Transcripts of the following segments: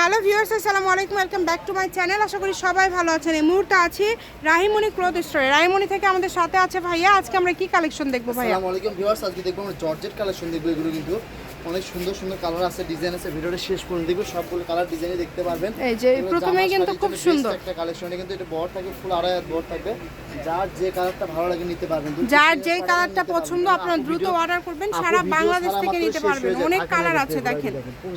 Hello viewers আসসালামু আলাইকুম welcome back to my channel. আশা করি সবাই ভালো আছেন। এই মুহূর্তে আছি রাহিমণি ক্লথ স্টোরে। রাহিমণি থেকে আমাদের সাথে আছে ভাইয়া। আজকে আমরা কি কালেকশন দেখব ভাইয়া? আসসালামু আলাইকুম ভিউয়ার্স আজকে দেখব আমরা জর্জেট কালেকশন দেখব। এগুলো কিন্তু অনেক সুন্দর সুন্দর কালার আছে ডিজাইন আছে। ভিডিওটা শেষ পর্যন্ত দেখব সবগুলো কালার ডিজাইনই দেখতে পারবেন। এই যে প্রথমেই কিন্তু খুব সুন্দর। একটা কালেকশন কিন্তু এটা বড় থাকবে ফুল আড়াই হাত বড় থাকবে। যার যে কালারটা ভালো লাগে নিতে পারবেন। যার যে কালারটা পছন্দ। আপনারা দ্রুত অর্ডার করবেন। সারা বাংলাদেশ থেকে নিতে পারবেন। অনেক কালার আছে দেখেন।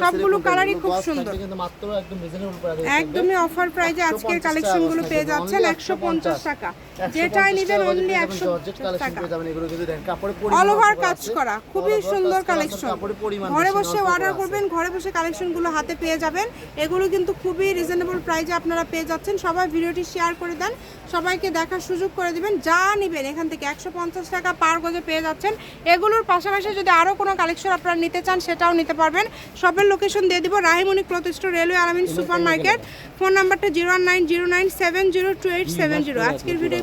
সবগুলো কালারই খুব সুন্দর। কিন্তু মাত্র একদম রিজনেবল প্রাইসে একদমই অফার প্রাইজে আজকের 150 কালেকশনগুলো পেয়ে যাচ্ছেন একশো পঞ্চাশ 150 টাকা। 150 যেটাই নেবেন অনলি দিয়ে একশো জর্জেট কালেকশন পেয়ে যাবেন এগুলো কিন্তু দেখেন কাপড়ে অল ওভার কাজ করা খুবই সুন্দর কালেকশন ঘরে বসে অর্ডার করবেন ঘরে বসে কালেকশনগুলো হাতে পেয়ে যাবেন। এগুলো কিন্তু খুবই রিজনেবল প্রাইজে আপনারা পেয়ে যাচ্ছেন। সবাই ভিডিওটি শেয়ার করে দেন সবাইকে দেখার সুযোগ করে দিবেন। যা নেবেন এখান থেকে একশো পঞ্চাশ টাকা পার গজে পেয়ে যাচ্ছেন। এগুলোর পাশাপাশি যদি আরও কোনো কালেকশন আপনারা নিতে চান সেটাও নিতে পারবেন। সবের লোকেশন দিয়ে দিব Rahimoni cloth store railway Al-Amin super market. Phone নাম্বারটা zero nine zero nine seven zero two eight seven zero. আজকের ভিডিও